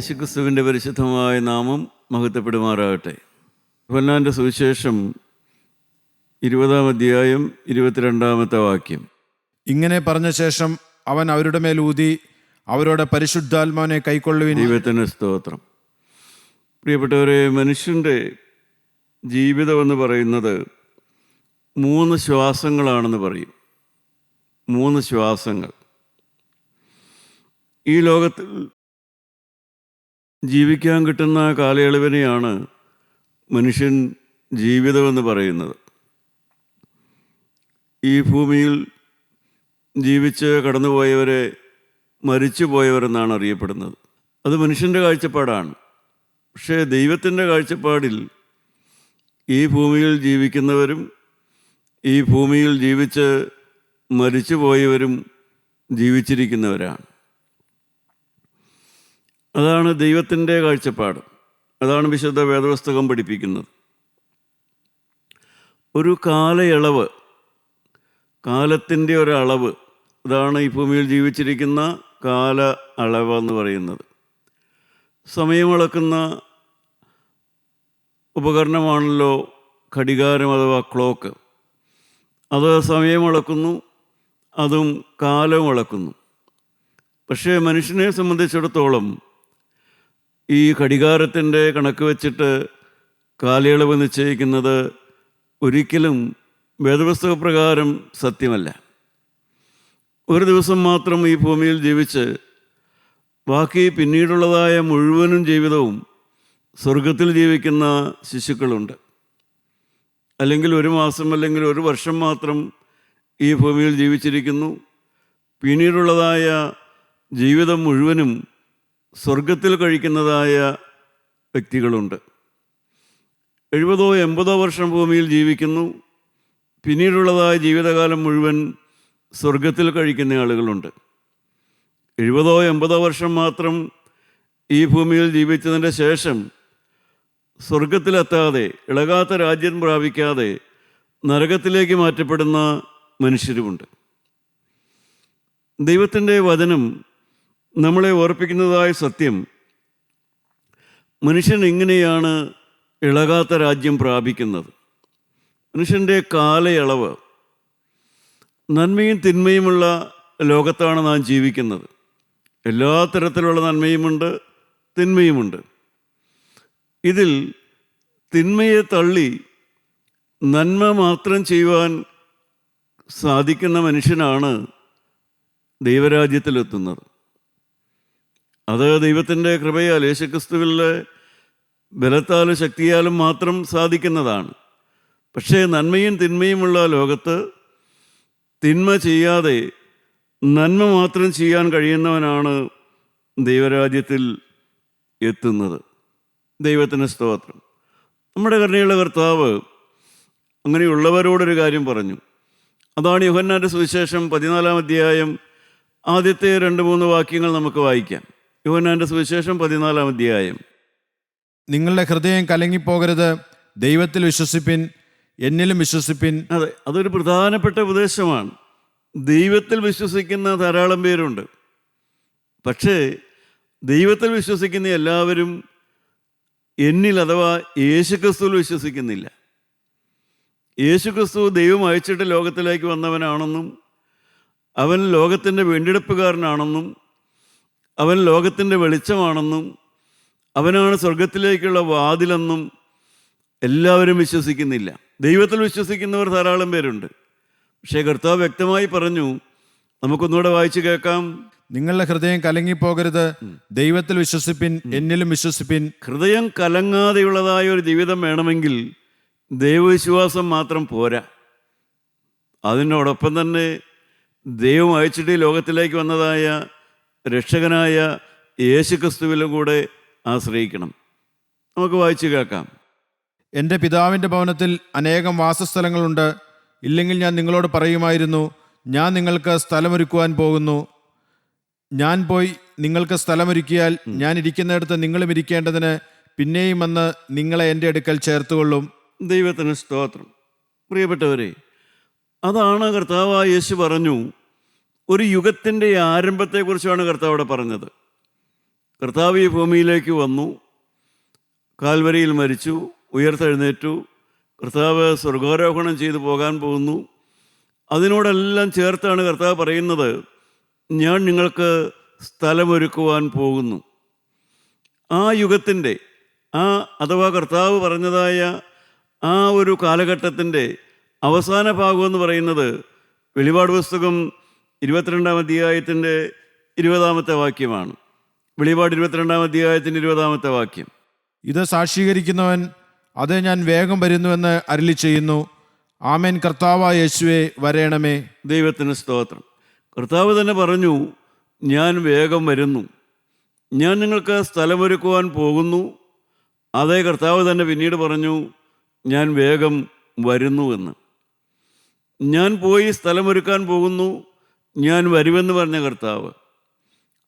യേശുക്രിസ്തുവിന്റെ പരിശുദ്ധമായ നാമം മഹത്വപ്പെടുമാറാകട്ടെ. യോഹന്നാന്റെ സുവിശേഷം ഇരുപതാം അധ്യായം ഇരുപത്തിരണ്ടാമത്തെ വാക്യം. ഇങ്ങനെ പറഞ്ഞ ശേഷം അവൻ അവരുടെ മേൽ ഊതി അവരോട് പരിശുദ്ധാത്മാവിനെ കൈക്കൊള്ളുവിൻ. ദൈവത്തിന് സ്തോത്രം. പ്രിയപ്പെട്ടവരെ മനുഷ്യന്റെ ജീവിതമെന്ന് പറയുന്നത് മൂന്ന് ശ്വാസങ്ങളാണെന്ന് പറയും. മൂന്ന് ശ്വാസങ്ങൾ. ഈ ലോകത്തിൽ ജീവിക്കാൻ കിട്ടുന്ന കാലയളവിനെയാണ് മനുഷ്യൻ ജീവിതമെന്ന് പറയുന്നത്. ഈ ഭൂമിയിൽ ജീവിച്ച് കടന്നുപോയവരെ മരിച്ചു പോയവരെന്നാണ് അറിയപ്പെടുന്നത്. അത് മനുഷ്യന്റെ കാഴ്ചപ്പാടാണ്. പക്ഷേ ദൈവത്തിന്റെ കാഴ്ചപ്പാടിൽ ഈ ഭൂമിയിൽ ജീവിക്കുന്നവരും ഈ ഭൂമിയിൽ ജീവിച്ച് മരിച്ചു പോയവരും ജീവിച്ചിരിക്കുന്നവരാണ്. അതാണ് ദൈവത്തിന്റെ കാഴ്ചപ്പാട്. അതാണ് വിശുദ്ധ വേദപുസ്തകം പഠിപ്പിക്കുന്നത്. ഒരു കാലയളവ് കാലത്തിന്റെ ഒരളവ് അതാണ് ഈ ഭൂമിയിൽ ജീവിച്ചിരിക്കുന്ന കാല അളവ് എന്ന് പറയുന്നത്. സമയമളക്കുന്ന ഉപകരണമാണല്ലോ ഘടികാരം അഥവാ ക്ലോക്ക്. അത് സമയമളക്കുന്നു അതും കാലം അളക്കുന്നു. പക്ഷേ മനുഷ്യനെ സംബന്ധിച്ചിടത്തോളം ഈ ഘടികാരത്തിന്റെ കണക്ക് വെച്ചിട്ട് കാലയളവ് നിശ്ചയിക്കുന്നത് ഒരിക്കലും വേദപുസ്തക പ്രകാരം സത്യമല്ല. ഒരു ദിവസം മാത്രം ഈ ഭൂമിയിൽ ജീവിച്ച് ബാക്കി പിന്നീടുള്ളതായ മുഴുവനും ജീവിതവും സ്വർഗത്തിൽ ജീവിക്കുന്ന ശിശുക്കളുണ്ട്. അല്ലെങ്കിൽ ഒരു മാസം അല്ലെങ്കിൽ ഒരു വർഷം മാത്രം ഈ ഭൂമിയിൽ ജീവിച്ചിരിക്കുന്നു. പിന്നീടുള്ളതായ ജീവിതം മുഴുവനും സ്വർഗത്തിൽ കഴിക്കുന്നതായ വ്യക്തികളുണ്ട്. എഴുപതോ എൺപതോ വർഷം ഭൂമിയിൽ ജീവിക്കുന്നു. പിന്നീടുള്ളതായ ജീവിതകാലം മുഴുവൻ സ്വർഗത്തിൽ കഴിക്കുന്ന ആളുകളുണ്ട്. എഴുപതോ എൺപതോ വർഷം മാത്രം ഈ ഭൂമിയിൽ ജീവിച്ചതിന്റെ ശേഷം സ്വർഗത്തിലെത്താതെ ഇളകാത്ത രാജ്യം പ്രാപിക്കാതെ നരകത്തിലേക്ക് മാറ്റപ്പെടുന്ന മനുഷ്യരുമുണ്ട്. ദൈവത്തിന്റെ വചനം നമ്മളെ ഓർപ്പിക്കുന്നതായ സത്യം മനുഷ്യൻ എങ്ങനെയാണ് ഇളകാത്ത രാജ്യം പ്രാപിക്കുന്നത്? മനുഷ്യന്റെ കാലയളവ് നന്മയും തിന്മയുമുള്ള ലോകത്താണ് നാം ജീവിക്കുന്നത്. എല്ലാ തരത്തിലുള്ള നന്മയുമുണ്ട് തിന്മയുമുണ്ട്. ഇതിൽ തിന്മയെ തള്ളി നന്മ മാത്രം ചെയ്യുവാൻ സാധിക്കുന്ന മനുഷ്യനാണ് ദൈവരാജ്യത്തിലെത്തുന്നത്. അത് ദൈവത്തിന്റെ കൃപയാൽ യേശുക്രിസ്തുവിലെ ബലത്താലും ശക്തിയാലും മാത്രം സാധിക്കുന്നതാണ്. പക്ഷേ നന്മയും തിന്മയുമുള്ള ലോകത്ത് തിന്മ ചെയ്യാതെ നന്മ മാത്രം ചെയ്യാൻ കഴിയുന്നവനാണ് ദൈവരാജ്യത്തിൽ എത്തുന്നത്. ദൈവത്തിന് സ്തോത്രം. നമ്മുടെ കരുണയുള്ള കർത്താവ് അങ്ങനെയുള്ളവരോടൊരു കാര്യം പറഞ്ഞു. അതാണ് യുഹന്നാന്റെ സുവിശേഷം പതിനാലാം അധ്യായം ആദ്യത്തെ രണ്ട് മൂന്ന് വാക്യങ്ങൾ നമുക്ക് വായിക്കാം. യുഹന്നാന്റെ സുവിശേഷം പതിനാലാം അധ്യായം. നിങ്ങളുടെ ഹൃദയം കലങ്ങിപ്പോകരുത് ദൈവത്തിൽ വിശ്വസിപ്പിൻ എന്നിലും വിശ്വസിപ്പിൻ. അതെ അതൊരു പ്രധാനപ്പെട്ട ഉപദേശമാണ്. ദൈവത്തിൽ വിശ്വസിക്കുന്ന ധാരാളം പേരുണ്ട്. പക്ഷേ ദൈവത്തിൽ വിശ്വസിക്കുന്ന എല്ലാവരും എന്നിൽ അഥവാ യേശുക്രിസ്തുവിൽ വിശ്വസിക്കുന്നില്ല. യേശുക്രിസ്തു ദൈവം അയച്ചിട്ട് ലോകത്തിലേക്ക് വന്നവനാണെന്നും അവൻ ലോകത്തിന്റെ വീണ്ടെടുപ്പുകാരനാണെന്നും അവൻ ലോകത്തിന്റെ വെളിച്ചമാണെന്നും അവനാണ് സ്വർഗത്തിലേക്കുള്ള വാതിലെന്നും എല്ലാവരും വിശ്വസിക്കുന്നില്ല. ദൈവത്തിൽ വിശ്വസിക്കുന്നവർ ധാരാളം പേരുണ്ട്. പക്ഷേ കർത്താവ് വ്യക്തമായി പറഞ്ഞു നമുക്കൊന്നുകൂടെ വായിച്ചു കേൾക്കാം. നിങ്ങളുടെ ഹൃദയം കലങ്ങിപ്പോകരുത്. ദൈവത്തിൽ വിശ്വസിപ്പിൻ എന്നിലും വിശ്വസിപ്പിൻ. ഹൃദയം കലങ്ങാതെയുള്ളതായ ഒരു ജീവിതം വേണമെങ്കിൽ ദൈവവിശ്വാസം മാത്രം പോരാ. അതിനോടൊപ്പം തന്നെ ദൈവം അയച്ചിട്ട് ലോകത്തിലേക്ക് വന്നതായ രക്ഷകനായ യേശുക്രിസ്തുവിലും കൂടെ ആശ്രയിക്കണം. നമുക്ക് വായിച്ചു കേൾക്കാം. എന്റെ പിതാവിന്റെ ഭവനത്തിൽ അനേകം വാസസ്ഥലങ്ങളുണ്ട്. ഇല്ലെങ്കിൽ ഞാൻ നിങ്ങളോട് പറയുമായിരുന്നു ഞാൻ നിങ്ങൾക്ക് സ്ഥലമൊരുക്കുവാൻ പോകുന്നു. ഞാൻ പോയി നിങ്ങൾക്ക് സ്ഥലമൊരുക്കിയാൽ ഞാൻ ഇരിക്കുന്നിടത്ത് നിങ്ങളും ഇരിക്കേണ്ടതിന് പിന്നെയും വന്ന് നിങ്ങളെ എന്റെ അടുക്കൽ ചേർത്തുകൊള്ളും. ദൈവത്തിന് സ്തോത്രം. പ്രിയപ്പെട്ടവരെ അതാണ് കർത്താവായ യേശു പറഞ്ഞു ഒരു യുഗത്തിന്റെ ആരംഭത്തെക്കുറിച്ചാണ് കർത്താവ് അവിടെ പറഞ്ഞത്. കർത്താവ് ഈ ഭൂമിയിലേക്ക് വന്നു കാൽവരിയിൽ മരിച്ചു ഉയർത്തെഴുന്നേറ്റു കർത്താവ് സ്വർഗാരോഹണം ചെയ്തു പോകാൻ പോകുന്നു. അതിനോടെല്ലാം ചേർത്താണ് കർത്താവ് പറയുന്നത് ഞാൻ നിങ്ങൾക്ക് സ്ഥലമൊരുക്കുവാൻ പോകുന്നു. ആ യുഗത്തിന്റെ ആ അഥവാ കർത്താവ് പറഞ്ഞതായ ആ ഒരു കാലഘട്ടത്തിന്റെ അവസാന ഭാഗമെന്ന് പറയുന്നത് വെളിപാട് പുസ്തകം ഇരുപത്തിരണ്ടാം അധ്യായത്തിന്റെ ഇരുപതാമത്തെ വാക്യമാണ്. വെളിപാട് ഇരുപത്തിരണ്ടാം അധ്യായത്തിന്റെ ഇരുപതാമത്തെ വാക്യം. ഇത് സാക്ഷീകരിക്കുന്നവൻ അത് ഞാൻ വേഗം വരുന്നുവെന്ന് അരളി ചെയ്യുന്നു. ആമേൻ. കർത്താവ യേശുവെ വരേണമേ. ദൈവത്തിന് സ്തോത്രം. കർത്താവ് തന്നെ പറഞ്ഞു ഞാൻ വേഗം വരുന്നു. ഞാൻ നിങ്ങൾക്ക് സ്ഥലമൊരുക്കുവാൻ പോകുന്നു. അതേ കർത്താവ് തന്നെ പിന്നീട് പറഞ്ഞു ഞാൻ വേഗം വരുന്നുവെന്ന്. ഞാൻ പോയി സ്ഥലമൊരുക്കാൻ പോകുന്നു. ഞാൻ വരുമെന്ന് പറഞ്ഞ കർത്താവ്.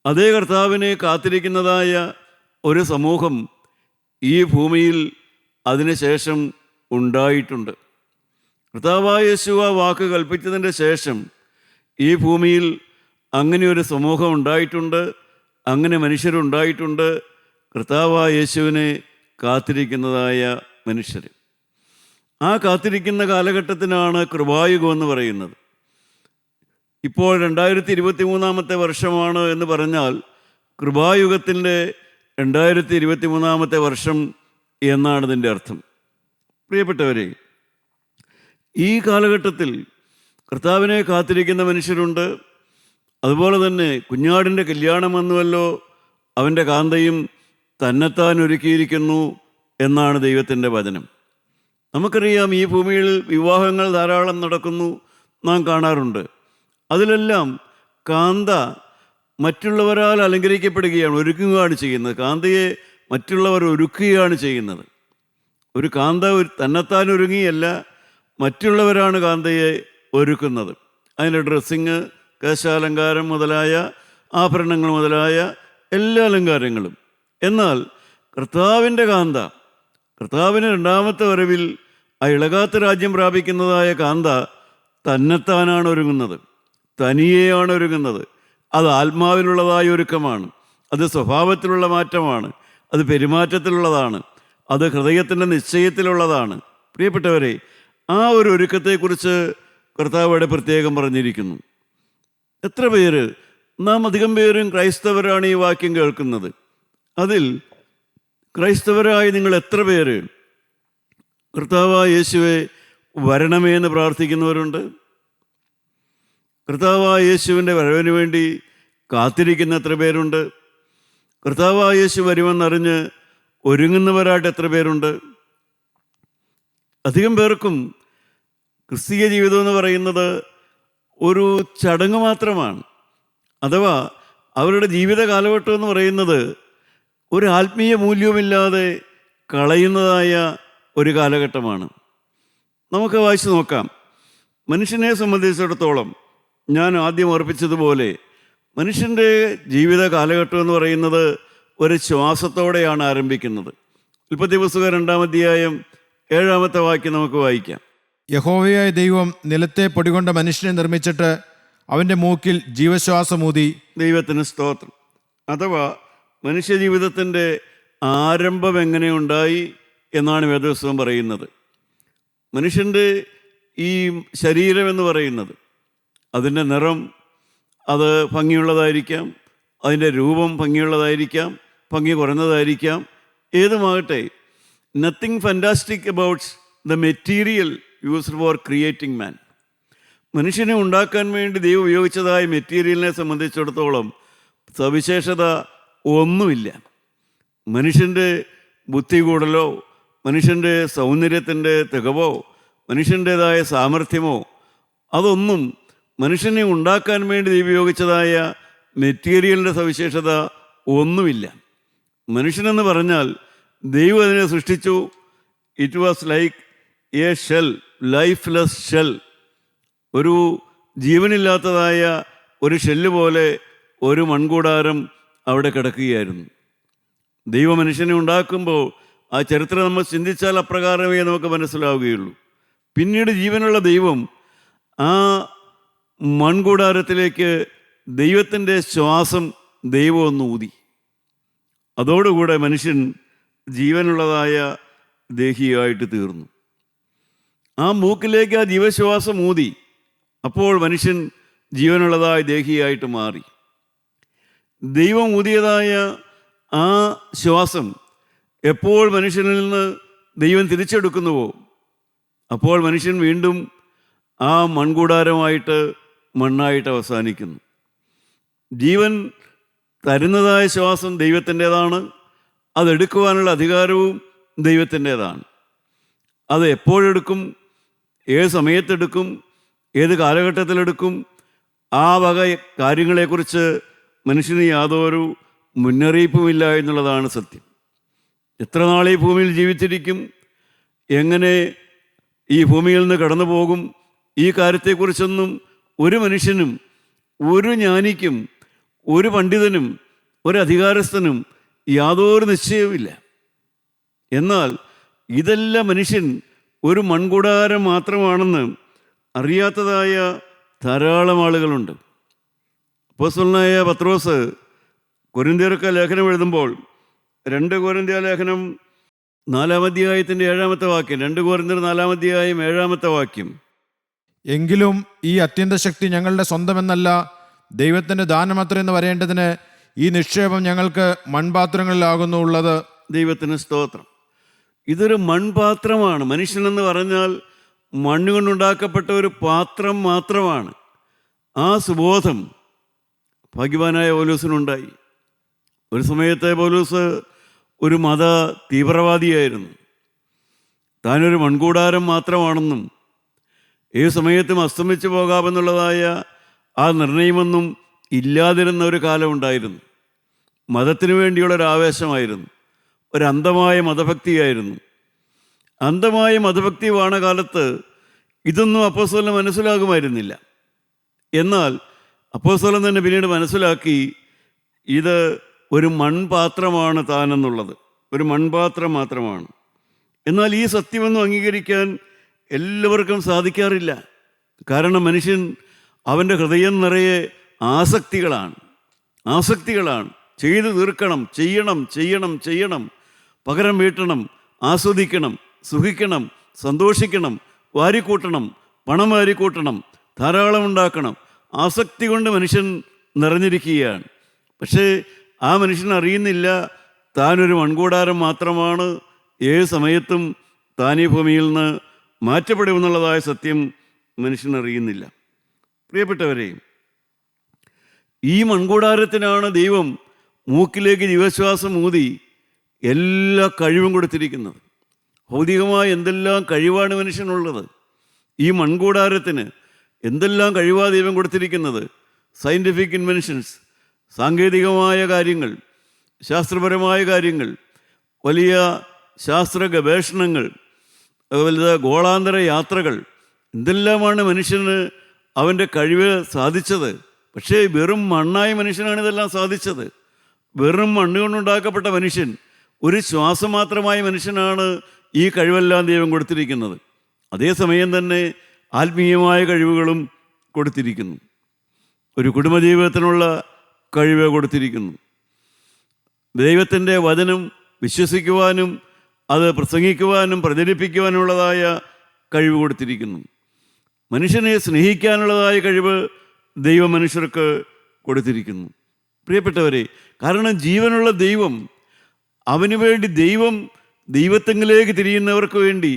അതേ കർത്താവിനെ കാത്തിരിക്കുന്നതായ ഒരു സമൂഹം ഈ ഭൂമിയിൽ അതിനുശേഷം ഉണ്ടായിട്ടുണ്ട്. കർത്താവായ യേശു വാക്ക് കൽപ്പിച്ചതിന്റെ ശേഷം ഈ ഭൂമിയിൽ അങ്ങനെ ഒരു സമൂഹം ഉണ്ടായിട്ടുണ്ട് അങ്ങനെ മനുഷ്യരുണ്ടായിട്ടുണ്ട്. കർത്താവായ യേശുവിനെ കാത്തിരിക്കുന്നതായ മനുഷ്യർ ആ കാത്തിരിക്കുന്ന കാലഘട്ടത്തിനാണ് കൃപായുഗം എന്ന് പറയുന്നത്. ഇപ്പോൾ രണ്ടായിരത്തി ഇരുപത്തി മൂന്നാമത്തെ വർഷമാണ് എന്ന് പറഞ്ഞാൽ കൃപായുഗത്തിന്റെ രണ്ടായിരത്തി ഇരുപത്തി മൂന്നാമത്തെ വർഷം എന്നാണ് ഇതിന്റെ അർത്ഥം. പ്രിയപ്പെട്ടവരെ ഈ കാലഘട്ടത്തിൽ കർത്താവിനെ കാത്തിരിക്കുന്ന മനുഷ്യരുണ്ട്. അതുപോലെ തന്നെ കുഞ്ഞാടിന്റെ കല്യാണം വന്നുവല്ലോ അവന്റെ കാന്തയും തന്നെത്താൻ ഒരുക്കിയിരിക്കുന്നു എന്നാണ് ദൈവത്തിന്റെ വചനം. നമുക്കറിയാം ഈ ഭൂമിയിൽ വിവാഹങ്ങൾ ധാരാളം നടക്കുന്നു നാം കാണാറുണ്ട്. അതിലെല്ലാം കാന്ത മറ്റുള്ളവരാൽ അലങ്കരിക്കപ്പെടുകയാണ് ഒരുക്കുകയാണ് ചെയ്യുന്നത്. കാന്തയെ മറ്റുള്ളവർ ഒരുക്കുകയാണ് ചെയ്യുന്നത്. ഒരു കാന്ത ഒരു തന്നെത്താൻ ഒരുങ്ങിയല്ല മറ്റുള്ളവരാണ് കാന്തയെ ഒരുക്കുന്നത്. അതിന്റെ ഡ്രസ്സിങ് കേശാലങ്കാരം മുതലായ ആഭരണങ്ങൾ മുതലായ എല്ലാ അലങ്കാരങ്ങളും. എന്നാൽ കർത്താവിന്റെ കാന്ത കർത്താവിന് രണ്ടാമത്തെ വരവിൽ ആ ഇളകാത്ത രാജ്യം പ്രാപിക്കുന്നതായ കാന്ത തന്നെത്താനാണ് ഒരുങ്ങുന്നത്. തനിയെയാണ് ഒരുങ്ങുന്നത് അത് ആത്മാവിലുള്ളതായ ഒരുക്കമാണ്. അത് സ്വഭാവത്തിലുള്ള മാറ്റമാണ്. അത് പെരുമാറ്റത്തിലുള്ളതാണ്. അത് ഹൃദയത്തിന്റെ നിശ്ചയത്തിലുള്ളതാണ്. പ്രിയപ്പെട്ടവരെ ആ ഒരു ഒരുക്കത്തെക്കുറിച്ച് കർത്താവോടെ പ്രത്യേകം പറഞ്ഞിരിക്കുന്നു. എത്ര പേര് നാം അധികം പേരും ക്രൈസ്തവരാണ് ഈ വാക്യം കേൾക്കുന്നത്. അതിൽ ക്രൈസ്തവരായി നിങ്ങൾ എത്ര പേര്? കർത്താവായ യേശുവെ വരണമേ എന്ന് പ്രാർത്ഥിക്കുന്നവരുണ്ട്. കർത്താവായ യേശുവിന്റെ വരവിന് വേണ്ടി കാത്തിരിക്കുന്ന എത്ര പേരുണ്ട്. കർത്താവായ യേശു വരുമെന്നറിഞ്ഞ് ഒരുങ്ങുന്നവരായിട്ട് എത്ര പേരുണ്ട്. അധികം പേർക്കും ക്രിസ്തീയ ജീവിതം എന്ന് പറയുന്നത് ഒരു ചടങ്ങ് മാത്രമാണ്. അഥവാ അവരുടെ ജീവിത കാലഘട്ടം എന്ന് പറയുന്നത് ഒരു ആത്മീയ മൂല്യവുമില്ലാതെ കളയുന്നതായ ഒരു കാലഘട്ടമാണ്. നമുക്ക് വായിച്ചു നോക്കാം. മനുഷ്യനെ സംബന്ധിച്ചിടത്തോളം ഞാൻ ആദ്യം ഓർപ്പിച്ചതുപോലെ മനുഷ്യന്റെ ജീവിത കാലഘട്ടം എന്ന് പറയുന്നത് ഒരു ശ്വാസത്തോടെയാണ് ആരംഭിക്കുന്നത്. ഉൽപ്പത്തി പുസ്തകം രണ്ടാം അധ്യായം ഏഴാമത്തെ വാക്യം നമുക്ക് വായിക്കാം. യഹോവയായ ദൈവം നിലത്തെ പൊടികൊണ്ട മനുഷ്യനെ നിർമ്മിച്ചിട്ട് അവന്റെ മൂക്കിൽ ജീവശ്വാസമൂതി. ദൈവത്തിന് സ്തോത്രം. അഥവാ മനുഷ്യജീവിതത്തിന്റെ ആരംഭം എങ്ങനെയുണ്ടായി എന്നാണ് വേദപുസ്തകം പറയുന്നത്. മനുഷ്യന്റെ ഈ ശരീരം എന്ന് പറയുന്നത് അതിന്റെ നിറം അത് ഭംഗിയുള്ളതായിരിക്കാം അതിന്റെ രൂപം ഭംഗിയുള്ളതായിരിക്കാം ഭംഗി കുറഞ്ഞതായിരിക്കാം. ഏതുമാകട്ടെ nothing fantastic about the material used for creating man മനുഷ്യനെ ഉണ്ടാക്കാൻ വേണ്ടി ദൈവം ഉപയോഗിച്ചതായ മെറ്റീരിയലിനെ സംബന്ധിച്ചിടത്തോളം സവിശേഷത ഒന്നുമില്ല. മനുഷ്യന്റെ ബുദ്ധി കൂടലോ മനുഷ്യന്റെ സൗന്ദര്യത്തിന്റെ തികവോ മനുഷ്യന്റേതായ സാമർഥ്യമോ അതൊന്നും മനുഷ്യനെ ഉണ്ടാക്കാൻ വേണ്ടി ഉപയോഗിച്ചതായ മെറ്റീരിയലിന്റെ സവിശേഷത ഒന്നുമില്ല. മനുഷ്യനെന്ന് പറഞ്ഞാൽ ദൈവം അതിനെ സൃഷ്ടിച്ചു. It was like a shell lifeless shell ഒരു ജീവനില്ലാത്തതായ ഒരു ഷെല്ല് പോലെ ഒരു മൺകൂടാരം അവിടെ കിടക്കുകയായിരുന്നു. ദൈവ മനുഷ്യനെ ഉണ്ടാക്കുമ്പോൾ ആ ചരിത്രം നമ്മൾ ചിന്തിച്ചാൽ അപ്രകാരമേ നമുക്ക് മനസ്സിലാവുകയുള്ളൂ. പിന്നീട് ജീവനുള്ള ദൈവം ആ മൺകൂടാരത്തിലേക്ക് ദൈവത്തിന്റെ ശ്വാസം ദൈവം ഒന്ന് ഊതി. അതോടുകൂടെ മനുഷ്യൻ ജീവനുള്ളതായ ദേഹിയായിട്ട് തീർന്നു. ആ മൂക്കിലേക്ക് ആ ജീവശ്വാസം ഊതി അപ്പോൾ മനുഷ്യൻ ജീവനുള്ളതായ ദേഹിയായിട്ട് മാറി. ദൈവം ഊതിയതായ ആ ശ്വാസം എപ്പോൾ മനുഷ്യനിൽ നിന്ന് ദൈവം തിരിച്ചെടുക്കുന്നുവോ? അപ്പോൾ മനുഷ്യൻ വീണ്ടും ആ മൺകൂടാരമായിട്ട് മണ്ണായിട്ട് അവസാനിക്കുന്നു. ജീവൻ തരുന്നതായ ശ്വാസം ദൈവത്തിന്റെതാണ്. അതെടുക്കുവാനുള്ള അധികാരവും ദൈവത്തിന്റേതാണ്. അത് എപ്പോഴെടുക്കും? ഏത് സമയത്തെടുക്കും? ഏത് കാലഘട്ടത്തിലെടുക്കും? ആ വക കാര്യങ്ങളെക്കുറിച്ച് മനുഷ്യന് യാതൊരു മുന്നറിയിപ്പുമില്ല എന്നുള്ളതാണ് സത്യം. എത്ര നാൾ ഈ ഭൂമിയിൽ ജീവിച്ചിരിക്കും? എങ്ങനെ ഈ ഭൂമിയിൽ നിന്ന് കടന്നു പോകും ഈ കാര്യത്തെക്കുറിച്ചൊന്നും ഒരു മനുഷ്യനും ഒരു ജ്ഞാനിക്കും ഒരു പണ്ഡിതനും ഒരു അധികാരസ്ഥനും യാതൊരു നിശ്ചയവുമില്ല. എന്നാൽ ഇതെല്ലാം മനുഷ്യൻ ഒരു മൺകൂടാരം മാത്രമാണെന്ന് അറിയാത്തതായ ധാരാളം ആളുകളുണ്ട്. അപ്പോസ്വലനായ പത്രോസ് കൊരിന്ത്യർക്ക് ലേഖനം എഴുതുമ്പോൾ രണ്ട് കൊരിന്ത്യ ലേഖനം നാലാമധ്യായത്തിന്റെ ഏഴാമത്തെ വാക്യം രണ്ട് കൊരിന്ത്യർ നാലാമധ്യായം ഏഴാമത്തെ വാക്യം എങ്കിലും ഈ അത്യന്ത ശക്തി ഞങ്ങളുടെ സ്വന്തമെന്നല്ല ദൈവത്തിന്റെ ദാനമത്രയെന്ന് വരേണ്ടതിന് ഈ നിക്ഷേപം ഞങ്ങൾക്ക് മൺപാത്രങ്ങളിലാകുന്നു ഉള്ളത്. ദൈവത്തിന് സ്തോത്രം. ഇതൊരു മൺപാത്രമാണ്. മനുഷ്യനെന്ന് പറഞ്ഞാൽ മണ്ണുകൊണ്ടുണ്ടാക്കപ്പെട്ട ഒരു പാത്രം മാത്രമാണ്. ആ സുബോധം ഭാഗ്യവാനായ പോലൂസിനുണ്ടായി. ഒരു സമയത്തെ പോലൂസ് ഒരു മത തീവ്രവാദിയായിരുന്നു. താനൊരു മൺകൂടാരം മാത്രമാണെന്നും ഏത് സമയത്തും അസ്തമിച്ചു പോകാമെന്നുള്ളതായ ആ നിർണയമൊന്നും ഇല്ലാതിരുന്ന ഒരു കാലമുണ്ടായിരുന്നു മതത്തിനു വേണ്ടിയുള്ള ഒരു ആവേശമായിരുന്നു. ഒരു അന്ധമായ മതഭക്തിയായിരുന്നു. അന്ധമായ മതഭക്തി വാണ കാലത്ത് ഇതൊന്നും അപ്പോസ്വലം മനസ്സിലാകുമായിരുന്നില്ല. എന്നാൽ അപ്പോസ്വലം തന്നെ പിന്നീട് മനസ്സിലാക്കി ഇത് ഒരു മൺപാത്രമാണ് താനെന്നുള്ളത്. ഒരു മൺപാത്രം മാത്രമാണ്. എന്നാൽ ഈ സത്യമൊന്നും അംഗീകരിക്കാൻ എല്ലാവർക്കും സാധിക്കാറില്ല. കാരണം മനുഷ്യൻ അവന്റെ ഹൃദയം നിറയെ ആസക്തികളാണ്. ആസക്തികളാണ്. ചെയ്തു തീർക്കണം ചെയ്യണം ചെയ്യണം ചെയ്യണം. പകരം വീട്ടണം ആസ്വദിക്കണം സുഖിക്കണം സന്തോഷിക്കണം വാരിക്കൂട്ടണം പണം വാരിക്കൂട്ടണം ധാരാളം ഉണ്ടാക്കണം. ആസക്തി കൊണ്ട് മനുഷ്യൻ നിറഞ്ഞിരിക്കുകയാണ്. പക്ഷേ ആ മനുഷ്യൻ അറിയുന്നില്ല താനൊരു മൺകൂടാരം മാത്രമാണ്. ഏത് സമയത്തും താനീ ഭൂമിയിൽ നിന്ന് മാറ്റപ്പെടുമെന്നുള്ളതായ സത്യം മനുഷ്യനറിയുന്നില്ല. പ്രിയപ്പെട്ടവരെ ഈ മൺകൂടാരത്തിനാണ് ദൈവം മൂക്കിലേക്ക് ജീവശ്വാസം ഊതി എല്ലാ കഴിവും കൊടുത്തിരിക്കുന്നത്. ഭൗതികമായ എന്തെല്ലാം കഴിവാണ് മനുഷ്യനുള്ളത്? ഈ മൺകൂടാരത്തിന് എന്തെല്ലാം കഴിവാ ദൈവം കൊടുത്തിരിക്കുന്നത്? സയന്റിഫിക് ഇൻവെൻഷൻസ് സാങ്കേതികമായ കാര്യങ്ങൾ ശാസ്ത്രപരമായ കാര്യങ്ങൾ വലിയ ശാസ്ത്ര ഗവേഷണങ്ങൾ വലുത് ഗോളാന്തര യാത്രകൾ എന്തെല്ലാമാണ് മനുഷ്യന് അവന്റെ കഴിവ് സാധിച്ചത്? പക്ഷേ വെറും മണ്ണായ മനുഷ്യനാണ് ഇതെല്ലാം സാധിച്ചത്. വെറും മണ്ണ് കൊണ്ടുണ്ടാക്കപ്പെട്ട മനുഷ്യൻ ഒരു ശ്വാസം മാത്രമായ മനുഷ്യനാണ് ഈ കഴിവെല്ലാം ദൈവം കൊടുത്തിരിക്കുന്നത്. അതേസമയം തന്നെ ആത്മീയമായ കഴിവുകളും കൊടുത്തിരിക്കുന്നു. ഒരു കുടുംബജീവിതത്തിനുള്ള കഴിവ് കൊടുത്തിരിക്കുന്നു. ദൈവത്തിന്റെ വചനം വിശ്വസിക്കുവാനും അത് പ്രസംഗിക്കുവാനും പ്രചരിപ്പിക്കുവാനുള്ളതായ കഴിവ് കൊടുത്തിരിക്കുന്നു. മനുഷ്യനെ സ്നേഹിക്കാനുള്ളതായ കഴിവ് ദൈവം മനുഷ്യർക്ക് കൊടുത്തിരിക്കുന്നു. പ്രിയപ്പെട്ടവരെ കാരണം ജീവനുള്ള ദൈവം അവന് വേണ്ടി ദൈവം ദൈവത്തെങ്കിലേക്ക് തിരിയുന്നവർക്ക് വേണ്ടി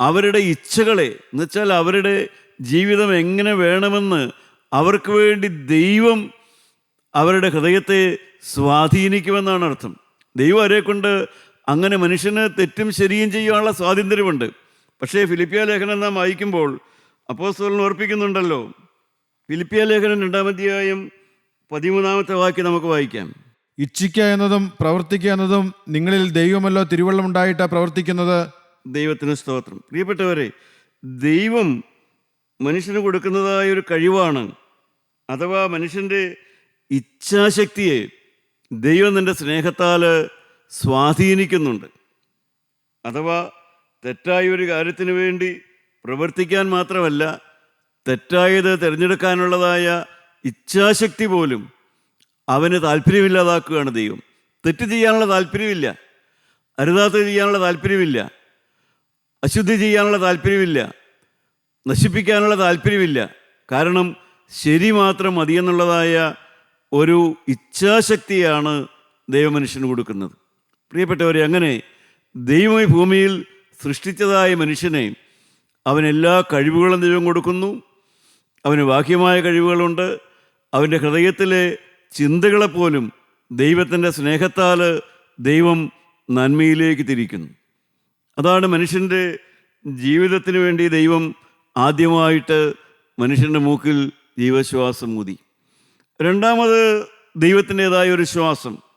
അവരുടെ ഇച്ഛകളെ എന്നുവെച്ചാൽ അവരുടെ ജീവിതം എങ്ങനെ വേണമെന്ന് അവർക്ക് വേണ്ടി ദൈവം അവരുടെ ഹൃദയത്തെ സ്വാധീനിക്കുമെന്നാണ് അർത്ഥം. ദൈവം അവരെ കൊണ്ട് അങ്ങനെ മനുഷ്യന് തെറ്റും ശരിയും ചെയ്യാനുള്ള സ്വാതന്ത്ര്യമുണ്ട്. പക്ഷേ ഫിലിപ്പിയ ലേഖനം നാം വായിക്കുമ്പോൾ അപ്പോസ്തോലിന് ഓർപ്പിക്കുന്നുണ്ടല്ലോ ഫിലിപ്പിയ ലേഖനം രണ്ടാമധ്യായം പതിമൂന്നാമത്തെ വാക്യം നമുക്ക് വായിക്കാം. ഇച്ഛിക്കുക എന്നതും പ്രവർത്തിക്കുക എന്നതും നിങ്ങളിൽ ദൈവമല്ലോ തിരുവള്ളം തിരുവള്ളമുണ്ടായിട്ടാ പ്രവർത്തിക്കുന്നത്? ദൈവത്തിന് സ്തോത്രം. പ്രിയപ്പെട്ടവരെ ദൈവം മനുഷ്യന് കൊടുക്കുന്നതായ ഒരു കഴിവാണ്. അഥവാ മനുഷ്യന്റെ ഇച്ഛാശക്തിയെ ദൈവം തന്റെ സ്നേഹത്താൽ സ്വാധീനിക്കുന്നുണ്ട്. അഥവാ തെറ്റായ ഒരു കാര്യത്തിന് വേണ്ടി പ്രവർത്തിക്കാൻ മാത്രമല്ല തെറ്റായത് തിരഞ്ഞെടുക്കാനുള്ളതായ ഇച്ഛാശക്തി പോലും അവന് താല്പര്യമില്ലാതാക്കുകയാണ് ദൈവം. തെറ്റ് ചെയ്യാനുള്ള താല്പര്യമില്ല അരുതാത്ത ചെയ്യാനുള്ള താല്പര്യമില്ല അശുദ്ധി ചെയ്യാനുള്ള താല്പര്യമില്ല നശിപ്പിക്കാനുള്ള താല്പര്യമില്ല. കാരണം ശരി മാത്രം മതിയെന്നുള്ളതായ ഒരു ഇച്ഛാശക്തിയാണ് ദൈവമനുഷ്യന് കൊടുക്കുന്നത്. പ്രിയപ്പെട്ടവരെ അങ്ങനെ ദൈവം ഈ ഭൂമിയിൽ സൃഷ്ടിച്ചതായ മനുഷ്യനെ അവൻ എല്ലാ കഴിവുകളും ദൈവം കൊടുക്കുന്നു. അവന് ബാഹ്യമായ കഴിവുകളുണ്ട്. അവന്റെ ഹൃദയത്തിലെ ചിന്തകളെപ്പോലും ദൈവത്തിന്റെ സ്നേഹത്താൽ ദൈവം നന്മയിലേക്ക് തിരിക്കുന്നു. അതാണ് മനുഷ്യന്റെ ജീവിതത്തിന് വേണ്ടി ദൈവം ആദ്യമായിട്ട് മനുഷ്യന്റെ മൂക്കിൽ ജീവശ്വാസം ഊതി. രണ്ടാമത് ദൈവത്തിന്റെതായ ഒരു ശ്വാസം.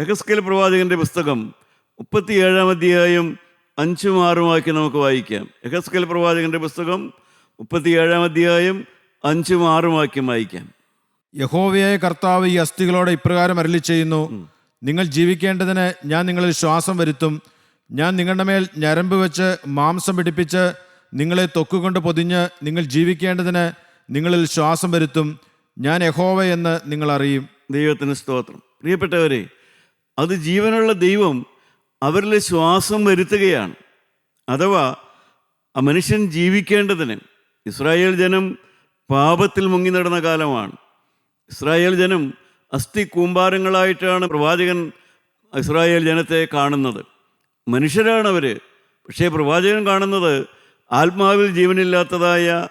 എഹസ്കേൽ പ്രവാചകന്റെ പുസ്തകം മുപ്പത്തി ഏഴാം അധ്യായം അഞ്ചും ആറും ആക്കി നമുക്ക് വായിക്കാം. എഹസ്കേൽ പ്രവാചകന്റെ പുസ്തകം മുപ്പത്തി ഏഴാം അധ്യായം അഞ്ചും ആറും ആക്കി വായിക്കാം. യഹോവയായ കർത്താവ് ഈ അസ്ഥികളോടെ ഇപ്രകാരം അരളി ചെയ്യുന്നു നിങ്ങൾ ജീവിക്കേണ്ടതിന് ഞാൻ നിങ്ങളിൽ ശ്വാസം വരുത്തും. ഞാൻ നിങ്ങളുടെ മേൽ ഞരമ്പ് വെച്ച് മാംസം പിടിപ്പിച്ച് നിങ്ങളെ തൊക്കുകൊണ്ട് പൊതിഞ്ഞ് നിങ്ങൾ ജീവിക്കേണ്ടതിന് നിങ്ങളിൽ ശ്വാസം വരുത്തും. ഞാൻ യഹോവ എന്ന് നിങ്ങൾ അറിയും. ദൈവത്തിന് സ്തോത്രം. പ്രിയപ്പെട്ടവരെ അത് ജീവനുള്ള ദൈവം അവരിൽ ശ്വാസം വരുത്തുകയാണ്. അഥവാ ആ മനുഷ്യൻ ജീവിക്കേണ്ടതിന് ഇസ്രായേൽ ജനം പാപത്തിൽ മുങ്ങി നടന്ന കാലമാണ്. ഇസ്രായേൽ ജനം അസ്ഥി കൂമ്പാരങ്ങളായിട്ടാണ് പ്രവാചകൻ ഇസ്രായേൽ ജനത്തെ കാണുന്നത്. മനുഷ്യരാണവർ പക്ഷേ പ്രവാചകൻ കാണുന്നത് ആത്മാവിൽ ജീവനില്ലാത്തതായ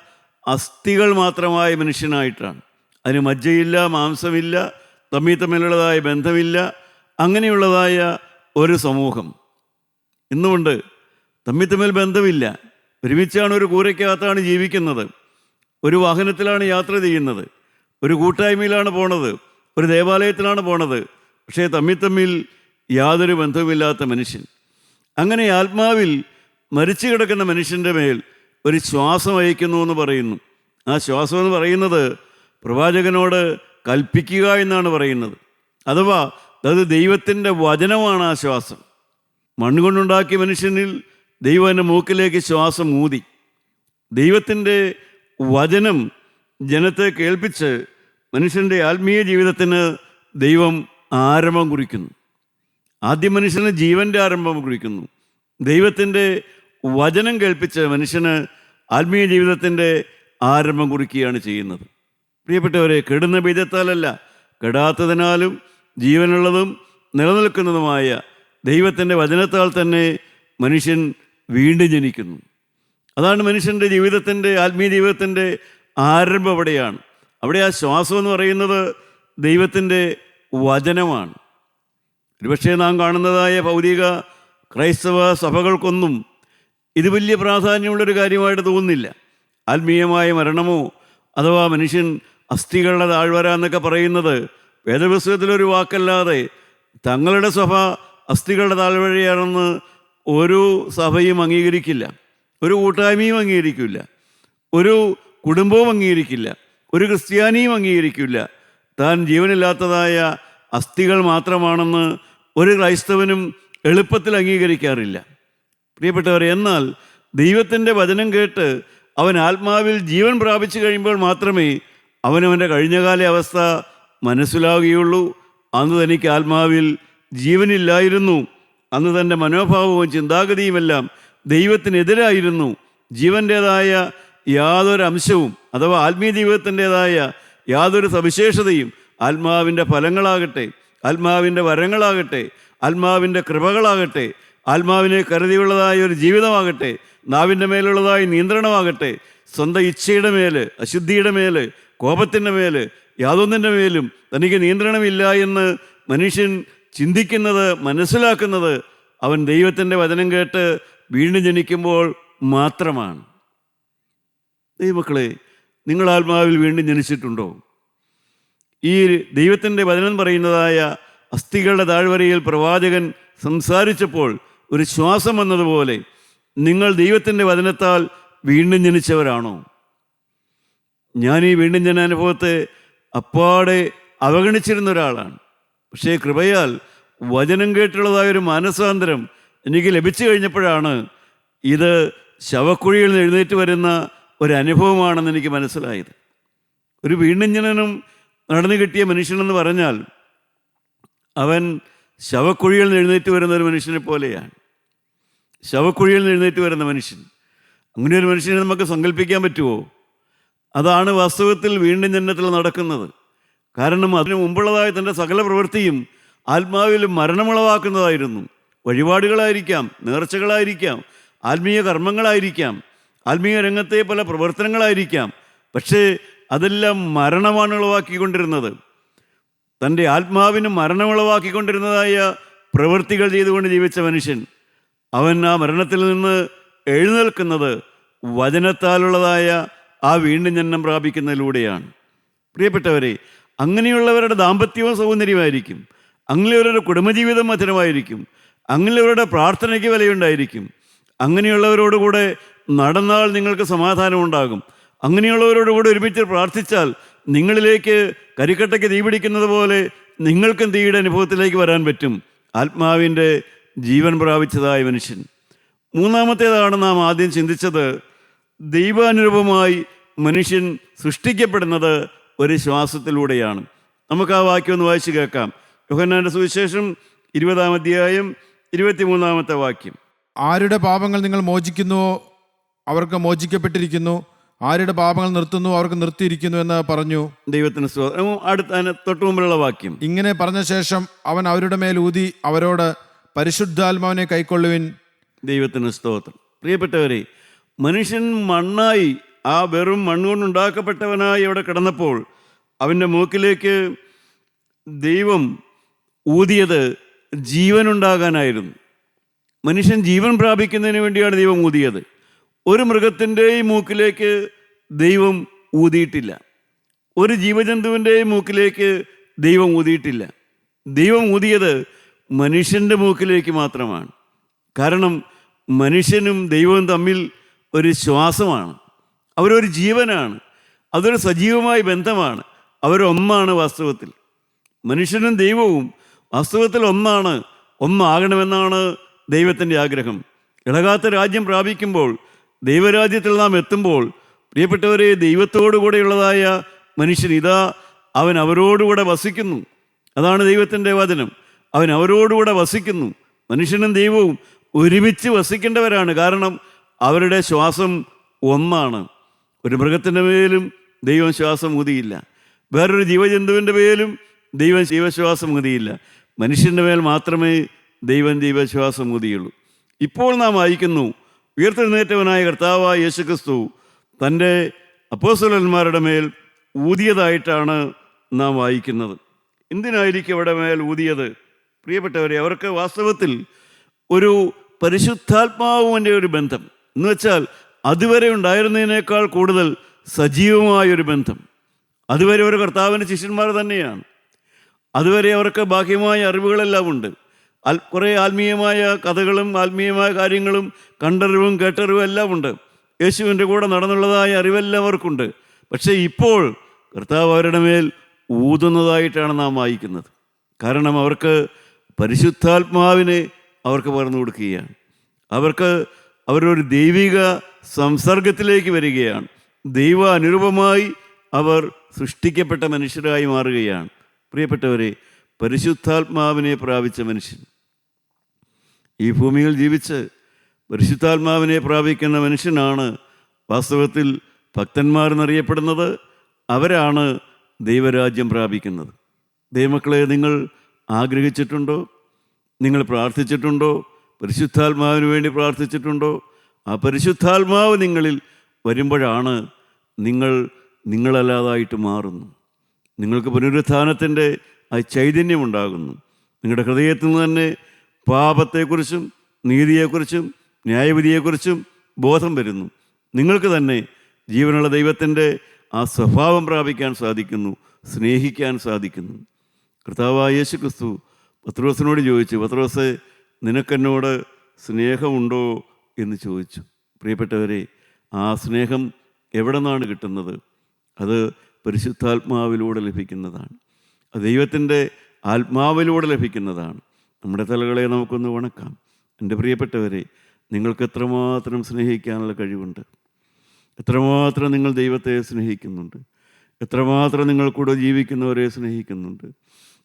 അസ്ഥികൾ മാത്രമായ മനുഷ്യനായിട്ടാണ്. അതിന് മജ്ജയില്ല മാംസമില്ല തമ്മിൽ തമ്മിലുള്ളതായ ബന്ധമില്ല അങ്ങനെയുള്ളതായ ഒരു സമൂഹം ഇന്നുമുണ്ട്. തമ്മിൽ തമ്മിൽ ബന്ധമില്ല. ഒരുമിച്ചാണ് ഒരു കൂരയ്ക്കകത്താണ് ജീവിക്കുന്നത്. ഒരു വാഹനത്തിലാണ് യാത്ര ചെയ്യുന്നത്. ഒരു കൂട്ടായ്മയിലാണ് പോണത്. ഒരു ദേവാലയത്തിലാണ് പോണത്. പക്ഷേ തമ്മിൽ തമ്മിൽ യാതൊരു ബന്ധവുമില്ലാത്ത മനുഷ്യൻ. അങ്ങനെ ആത്മാവിൽ മരിച്ചു കിടക്കുന്ന മനുഷ്യന്റെ മേൽ ഒരു ശ്വാസം അയക്കുന്നു എന്ന് പറയുന്നു. ആ ശ്വാസം എന്ന് പറയുന്നത് പ്രവാചകനോട് കൽപ്പിക്കുക എന്നാണ് പറയുന്നത്. അഥവാ അത് ദൈവത്തിന്റെ വചനമാണ് ആ ശ്വാസം. മണ്ണുകൊണ്ടുണ്ടാക്കിയ മനുഷ്യനിൽ ദൈവം മൂക്കിലേക്ക് ശ്വാസം ഊതി. ദൈവത്തിന്റെ വചനം ജനത്തെ കേൾപ്പിച്ച് മനുഷ്യന്റെ ആത്മീയ ജീവിതത്തിന് ദൈവം ആരംഭം കുറിക്കുന്നു. ആദ്യ മനുഷ്യന് ജീവന്റെ ആരംഭം കുറിക്കുന്നു. ദൈവത്തിന്റെ വചനം കേൾപ്പിച്ച് മനുഷ്യന് ആത്മീയ ജീവിതത്തിന്റെ ആരംഭം കുറിക്കുകയാണ് ചെയ്യുന്നത്. പ്രിയപ്പെട്ടവരെ കെടുന്ന ബീജത്താലല്ല കെടാത്തതിനാലും ജീവനുള്ളതും നിലനിൽക്കുന്നതുമായ ദൈവത്തിന്റെ വചനത്താൽ തന്നെ മനുഷ്യൻ വീണ്ടും ജനിക്കുന്നു. അതാണ് മനുഷ്യന്റെ ജീവിതത്തിന്റെ ആത്മീയ ജീവിതത്തിന്റെ ആരംഭം അവിടെയാണ്. അവിടെ ആ ശ്വാസം എന്ന് പറയുന്നത് ദൈവത്തിന്റെ വചനമാണ്. ഒരുപക്ഷെ നാം കാണുന്നതായ ഭൗതിക ക്രൈസ്തവ സഭകൾക്കൊന്നും ഇത് വലിയ പ്രാധാന്യമുള്ളൊരു കാര്യമായിട്ട് തോന്നുന്നില്ല. ആത്മീയമായ മരണമോ അഥവാ മനുഷ്യൻ അസ്ഥികളുടെ താഴ്വര എന്നൊക്കെ പറയുന്നത് വേദപുസ്തകത്തിലൊരു വാക്കല്ലാതെ തങ്ങളുടെ സഭ അസ്ഥികളുടെ താഴ്വഴിയാണെന്ന് ഒരു സഭയും അംഗീകരിക്കില്ല. ഒരു കൂട്ടായ്മയും അംഗീകരിക്കില്ല. ഒരു കുടുംബവും അംഗീകരിക്കില്ല. ഒരു ക്രിസ്ത്യാനിയും അംഗീകരിക്കില്ല. താൻ ജീവനില്ലാത്തതായ അസ്ഥികൾ മാത്രമാണെന്ന് ഒരു ക്രൈസ്തവനും എളുപ്പത്തിൽ അംഗീകരിക്കാറില്ല. പ്രിയപ്പെട്ടവർ എന്നാൽ ദൈവത്തിന്റെ വചനം കേട്ട് അവൻ ആത്മാവിൽ ജീവൻ പ്രാപിച്ചു കഴിയുമ്പോൾ മാത്രമേ അവനവന്റെ കഴിഞ്ഞകാല അവസ്ഥ മനസ്സിലാവുകയുള്ളൂ. അന്ന് തനിക്ക് ആത്മാവിൽ ജീവനില്ലായിരുന്നു. അന്ന് തന്റെ മനോഭാവവും ചിന്താഗതിയുമെല്ലാം ദൈവത്തിനെതിരായിരുന്നു. ജീവന്റേതായ യാതൊരു അംശവും അഥവാ ആത്മീയ ജീവിതത്തിന്റെതായ യാതൊരു സവിശേഷതയും ആത്മാവിന്റെ ഫലങ്ങളാകട്ടെ ആത്മാവിന്റെ വരങ്ങളാകട്ടെ ആത്മാവിന്റെ കൃപകളാകട്ടെ ആത്മാവിനെ കരുതിയുള്ളതായ ഒരു ജീവിതമാകട്ടെ നാവിന്റെ മേലുള്ളതായ നിയന്ത്രണമാകട്ടെ സ്വന്തം ഇച്ഛയുടെ മേൽ അശുദ്ധിയുടെ മേൽ കോപത്തിന്റെ മേൽ യാതൊന്നിന്റെ മേലും തനിക്ക് നിയന്ത്രണമില്ല എന്ന് മനുഷ്യൻ ചിന്തിക്കുന്നത് മനസ്സിലാക്കുന്നത് അവൻ ദൈവത്തിന്റെ വചനം കേട്ട് വീണ്ടും ജനിക്കുമ്പോൾ മാത്രമാണ്. ദൈവക്കളെ നിങ്ങൾ ആത്മാവിൽ വീണ്ടും ജനിച്ചിട്ടുണ്ടോ? ഈ ദൈവത്തിന്റെ വചനം പറയുന്നതായ അസ്ഥികളുടെ താഴ്വരയിൽ പ്രവാചകൻ സംസാരിച്ചപ്പോൾ ഒരു ശ്വാസം വന്നതുപോലെ നിങ്ങൾ ദൈവത്തിന്റെ വചനത്താൽ വീണ്ടും ജനിച്ചവരാണോ? ഞാൻ ഈ വീണ്ടും ജന അനുഭവത്തെ അപ്പാടെ അവഗണിച്ചിരുന്ന ഒരാളാണ്. പക്ഷേ കൃപയാൽ വചനം കേട്ടുള്ളതായ ഒരു മാനസാന്തരം എനിക്ക് ലഭിച്ചു കഴിഞ്ഞപ്പോഴാണ് ഇത് ശവക്കുഴിയിൽ നിന്ന് എഴുന്നേറ്റ് വരുന്ന ഒരു അനുഭവമാണെന്ന് എനിക്ക് മനസ്സിലായത്. ഒരു വീണ്ടിഞ്ഞനും നടന്നു കിട്ടിയ മനുഷ്യനെന്ന് പറഞ്ഞാൽ അവൻ ശവക്കുഴിയിൽ നിന്ന് എഴുന്നേറ്റ് വരുന്ന ഒരു മനുഷ്യനെ പോലെയാണ്. ശവക്കുഴിയിൽ നിന്ന് എഴുന്നേറ്റ് വരുന്ന മനുഷ്യൻ. അങ്ങനെ ഒരു മനുഷ്യനെ നമുക്ക് സങ്കല്പിക്കാൻ പറ്റുമോ? അതാണ് വാസ്തവത്തിൽ വീണ്ടും ജന്മത്തിൽ നടക്കുന്നത്. കാരണം അതിനു മുമ്പുള്ളതായ തന്റെ സകല പ്രവൃത്തിയും ആത്മാവിൽ മരണമുളവാക്കുന്നതായിരുന്നു. വഴിപാടുകളായിരിക്കാം നേർച്ചകളായിരിക്കാം ആത്മീയ കർമ്മങ്ങളായിരിക്കാം ആത്മീയ രംഗത്തെ പല പ്രവർത്തനങ്ങളായിരിക്കാം. പക്ഷേ അതെല്ലാം മരണമാണ് ഉളവാക്കിക്കൊണ്ടിരുന്നത്. തന്റെ ആത്മാവിന് മരണമുളവാക്കിക്കൊണ്ടിരുന്നതായ പ്രവൃത്തികൾ ചെയ്തുകൊണ്ട് ജീവിച്ച മനുഷ്യൻ അവൻ ആ മരണത്തിൽ നിന്ന് എഴുന്നേൽക്കുന്നത് വചനത്താലുള്ളതായ ആ വീണ്ടും ജന്മം പ്രാപിക്കുന്നതിലൂടെയാണ്. പ്രിയപ്പെട്ടവരെ അങ്ങനെയുള്ളവരുടെ ദാമ്പത്യവും സൗന്ദര്യമായിരിക്കും. അങ്ങനെയുള്ളവരുടെ കുടുംബജീവിതം മധുരമായിരിക്കും. അങ്ങനെയുള്ളവരുടെ പ്രാർത്ഥനയ്ക്ക് വിലയുണ്ടായിരിക്കും. അങ്ങനെയുള്ളവരോടുകൂടെ നടന്നാൽ നിങ്ങൾക്ക് സമാധാനമുണ്ടാകും അങ്ങനെയുള്ളവരോടുകൂടെ ഒരുമിച്ച് പ്രാർത്ഥിച്ചാൽ നിങ്ങളിലേക്ക് കരിക്കട്ടയ്ക്ക് തീപിടിക്കുന്നത് പോലെ നിങ്ങൾക്കും തീയുടെ അനുഭവത്തിലേക്ക് വരാൻ പറ്റും. ആത്മാവിന്റെ ജീവൻ പ്രാപിച്ചതായ മനുഷ്യൻ. മൂന്നാമത്തേതാണ് നാം ആദ്യം ചിന്തിച്ചത് ദൈവാനുരൂപമായി മനുഷ്യൻ സൃഷ്ടിക്കപ്പെടുന്നത് ഒരു ശ്വാസത്തിലൂടെയാണ്. നമുക്ക് ആ വാക്യം ഒന്ന് വായിച്ചു കേൾക്കാം. യോഹന്നാന്റെ സുവിശേഷം ഇരുപതാം അധ്യായം ഇരുപത്തിമൂന്നാമത്തെ വാക്യം. ആരുടെ പാപങ്ങൾ നിങ്ങൾ മോചിക്കുന്നുവോ അവർക്ക് മോചിക്കപ്പെട്ടിരിക്കുന്നു. ആരുടെ പാപങ്ങൾ നിർത്തുന്നു? അവർക്ക് നിർത്തിയിരിക്കുന്നു എന്ന് പറഞ്ഞു. ദൈവത്തിന് അടുത്ത തൊട്ട് മുമ്പിലുള്ള വാക്യം. ഇങ്ങനെ പറഞ്ഞ ശേഷം അവൻ അവരുടെ മേൽ ഊതി അവരോട് പരിശുദ്ധാത്മാവിനെ കൈക്കൊള്ളുവിൻ. ദൈവത്തിന് സ്തോത്രം. പ്രിയപ്പെട്ടവരെ മനുഷ്യൻ മണ്ണായി ആ വെറും മണ്ണുകൊണ്ടുണ്ടാക്കപ്പെട്ടവനായി അവിടെ കിടന്നപ്പോൾ അവന്റെ മൂക്കിലേക്ക് ദൈവം ഊതിയത് ജീവനുണ്ടാകാനായിരുന്നു. മനുഷ്യൻ ജീവൻ പ്രാപിക്കുന്നതിന് വേണ്ടിയാണ് ദൈവം ഊതിയത്. ഒരു മൃഗത്തിന്റെയും മൂക്കിലേക്ക് ദൈവം ഊതിയിട്ടില്ല. ഒരു ജീവജന്തുവിന്റെയും മൂക്കിലേക്ക് ദൈവം ഊതിയിട്ടില്ല. ദൈവം ഊതിയത് മനുഷ്യന്റെ മൂക്കിലേക്ക് മാത്രമാണ്. കാരണം മനുഷ്യനും ദൈവവും തമ്മിൽ ഒരു ശ്വാസമാണ്. അവരൊരു ജീവനാണ്. അതൊരു സജീവമായ ബന്ധമാണ്. അവരൊന്നാണ് വാസ്തവത്തിൽ. മനുഷ്യനും ദൈവവും വാസ്തവത്തിൽ ഒന്നാണ്. ഒന്നാകണമെന്നാണ് ദൈവത്തിന്റെ ആഗ്രഹം. ഇളകാത്ത രാജ്യം പ്രാപിക്കുമ്പോൾ ദൈവരാജ്യത്തിൽ നാം എത്തുമ്പോൾ പ്രിയപ്പെട്ടവരെ ദൈവത്തോടു കൂടെയുള്ളതായ മനുഷ്യൻ ഇതാ അവൻ അവരോടുകൂടെ വസിക്കുന്നു. അതാണ് ദൈവത്തിന്റെ വചനം. അവൻ അവരോടുകൂടെ വസിക്കുന്നു. മനുഷ്യനും ദൈവവും ഒരുമിച്ച് വസിക്കേണ്ടവരാണ്. കാരണം അവരുടെ ശ്വാസം ഒന്നാണ്. ഒരു മൃഗത്തിന്റെ മേലും ദൈവം ശ്വാസം ഊതിയില്ല. വേറൊരു ജീവജന്തുവിന്റെ മേലും ദൈവം ജീവശ്വാസം ഊതിയില്ല. മനുഷ്യന്റെ മേൽ മാത്രമേ ദൈവം ജീവശ്വാസം ഊതിയുള്ളൂ. ഇപ്പോൾ നാം വായിക്കുന്നു ഉയർത്തെഴുന്നേറ്റവനായ കർത്താവായ യേശുക്രിസ്തു തന്റെ അപ്പോസലന്മാരുടെ മേൽ ഊതിയതായിട്ടാണ് നാം വായിക്കുന്നത്. എന്തിനായിരിക്കും അവിടെ മേൽ ഊതിയത്? പ്രിയപ്പെട്ടവരെ അവർക്ക് വാസ്തവത്തിൽ ഒരു പരിശുദ്ധാത്മാവിന്റെ ഒരു ബന്ധം. എന്ന് വെച്ചാൽ അതുവരെ ഉണ്ടായിരുന്നതിനേക്കാൾ കൂടുതൽ സജീവമായൊരു ബന്ധം. അതുവരെ ഒരു കർത്താവിന്റെ ശിഷ്യന്മാർ തന്നെയാണ്. അതുവരെ അവർക്ക് ബാഹ്യമായ അറിവുകളെല്ലാം ഉണ്ട്. അൽ കുറേ ആത്മീയമായ കഥകളും ആത്മീയമായ കാര്യങ്ങളും കണ്ടറിവും കേട്ടറിവും എല്ലാം ഉണ്ട്. യേശുവിന്റെ കൂടെ നടന്നുള്ളതായ അറിവെല്ലാം അവർക്കുണ്ട്. പക്ഷേ ഇപ്പോൾ കർത്താവ് അവരുടെ മേൽ ഊതുന്നതായിട്ടാണ് നാം വായിക്കുന്നത്. കാരണം അവർക്ക് പരിശുദ്ധാത്മാവിനെ അവർക്ക് പറഞ്ഞു കൊടുക്കുകയാണ്. അവർക്ക് അവരൊരു ദൈവിക സംസർഗത്തിലേക്ക് വരികയാണ്. ദൈവ അനുരൂപമായി അവർ സൃഷ്ടിക്കപ്പെട്ട മനുഷ്യരായി മാറുകയാണ്. പ്രിയപ്പെട്ടവരെ പരിശുദ്ധാത്മാവിനെ പ്രാപിച്ച മനുഷ്യൻ. ഈ ഭൂമിയിൽ ജീവിച്ച് പരിശുദ്ധാത്മാവിനെ പ്രാപിക്കുന്ന മനുഷ്യനാണ് വാസ്തവത്തിൽ ഭക്തന്മാരെന്നറിയപ്പെടുന്നത്. അവരാണ് ദൈവരാജ്യം പ്രാപിക്കുന്നത്. ദൈവമക്കളെ നിങ്ങൾ ആഗ്രഹിച്ചിട്ടുണ്ടോ? നിങ്ങൾ പ്രാർത്ഥിച്ചിട്ടുണ്ടോ? പരിശുദ്ധാത്മാവിന് വേണ്ടി പ്രാർത്ഥിച്ചിട്ടുണ്ടോ? ആ പരിശുദ്ധാത്മാവ് നിങ്ങളിൽ വരുമ്പോഴാണ് നിങ്ങൾ നിങ്ങളല്ലാതായിട്ട് മാറുന്നു. നിങ്ങൾക്ക് പുനരുത്ഥാനത്തിന്റെ ആ ചൈതന്യമുണ്ടാകുന്നു നിങ്ങളുടെ ഹൃദയത്തിൽ നിന്ന് തന്നെ പാപത്തെക്കുറിച്ചും നീതിയെക്കുറിച്ചും ന്യായവിധിയെക്കുറിച്ചും ബോധം വരുന്നു. നിങ്ങൾക്ക് തന്നെ ജീവനുള്ള ദൈവത്തിന്റെ ആ സ്വഭാവം പ്രാപിക്കാൻ സാധിക്കുന്നു സ്നേഹിക്കാൻ സാധിക്കുന്നു. കർത്താവായ യേശു ക്രിസ്തു പത്രോസിനോട് ചോദിച്ചു പത്രോസ് നിനക്കെന്നോട് സ്നേഹമുണ്ടോ എന്ന് ചോദിച്ചു. പ്രിയപ്പെട്ടവരെ ആ സ്നേഹം എവിടെ നിന്നാണ് കിട്ടുന്നത്? അത് പരിശുദ്ധാത്മാവിലൂടെ ലഭിക്കുന്നതാണ്. അത് ദൈവത്തിന്റെ ആത്മാവിലൂടെ ലഭിക്കുന്നതാണ്. നമ്മുടെ തലകളെ നമുക്കൊന്ന് ഉണക്കാം. എന്റെ പ്രിയപ്പെട്ടവരെ നിങ്ങൾക്ക് എത്രമാത്രം സ്നേഹിക്കാനുള്ള കഴിവുണ്ട്? എത്രമാത്രം നിങ്ങൾ ദൈവത്തെ സ്നേഹിക്കുന്നുണ്ട്? എത്രമാത്രം നിങ്ങൾ കൂടെ ജീവിക്കുന്നവരെ സ്നേഹിക്കുന്നുണ്ട്?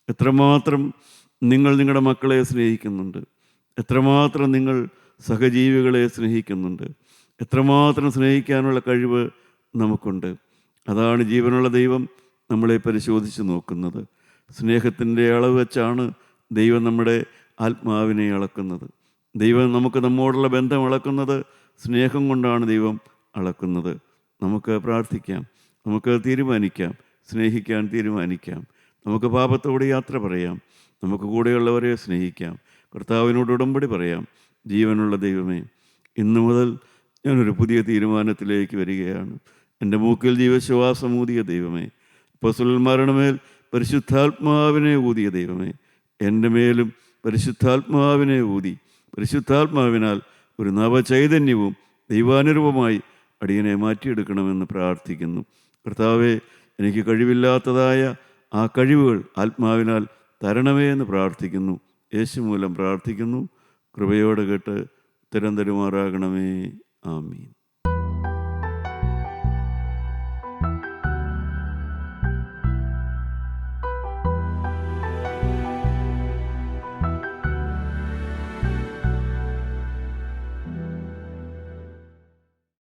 എത്രമാത്രം നിങ്ങൾ നിങ്ങളുടെ മക്കളെ സ്നേഹിക്കുന്നുണ്ട്? എത്രമാത്രം നിങ്ങൾ സഹജീവികളെ സ്നേഹിക്കുന്നുണ്ട് എത്രമാത്രം സ്നേഹിക്കാനുള്ള കഴിവ് നമുക്കുണ്ട്. അതാണ് ജീവനുള്ള ദൈവം നമ്മളെ പരിശോധിച്ച് നോക്കുന്നത്. സ്നേഹത്തിന്റെ അളവ് വെച്ചാണ് ദൈവം നമ്മുടെ ആത്മാവിനെ അളക്കുന്നത്. ദൈവം നമുക്ക് നമ്മോടുള്ള ബന്ധം അളക്കുന്നത് സ്നേഹം കൊണ്ടാണ് ദൈവം അളക്കുന്നത്. നമുക്ക് പ്രാർത്ഥിക്കാം നമുക്ക് തീരുമാനിക്കാം സ്നേഹിക്കാൻ തീരുമാനിക്കാം. നമുക്ക് പാപത്തോട് യാത്ര പറയാം നമുക്ക് കൂടെയുള്ളവരെ സ്നേഹിക്കാം. കർത്താവിനോട് ഉടമ്പടി പറയാം. ജീവനുള്ള ദൈവമേ ഇന്നു മുതൽ ഞാനൊരു പുതിയ തീരുമാനത്തിലേക്ക് വരികയാണ്. എന്റെ മൂക്കിൽ ജീവശ്വാസം ഊതിയ ദൈവമേ അപ്പോസ്തലന്മാരുടെ മേൽ പരിശുദ്ധാത്മാവിനെ ഊതിയ ദൈവമേ എന്റെ മേലും പരിശുദ്ധാത്മാവിനെ ഊതി. പരിശുദ്ധാത്മാവിനാൽ ഒരു നവചൈതന്യവും ദൈവാനുരൂപമായി അടിയനെ മാറ്റിയെടുക്കണമെന്ന് പ്രാർത്ഥിക്കുന്നു. കർത്താവെ എനിക്ക് കഴിവില്ലാത്തതായ ആ കഴിവുകൾ ആത്മാവിനാൽ തരണമേ എന്ന് പ്രാർത്ഥിക്കുന്നു. യേശു മൂലം പ്രാർത്ഥിക്കുന്നു. കൃപയോടെ കേട്ട് ഉത്തരം തരുമാറാകണമേ. ആമീൻ.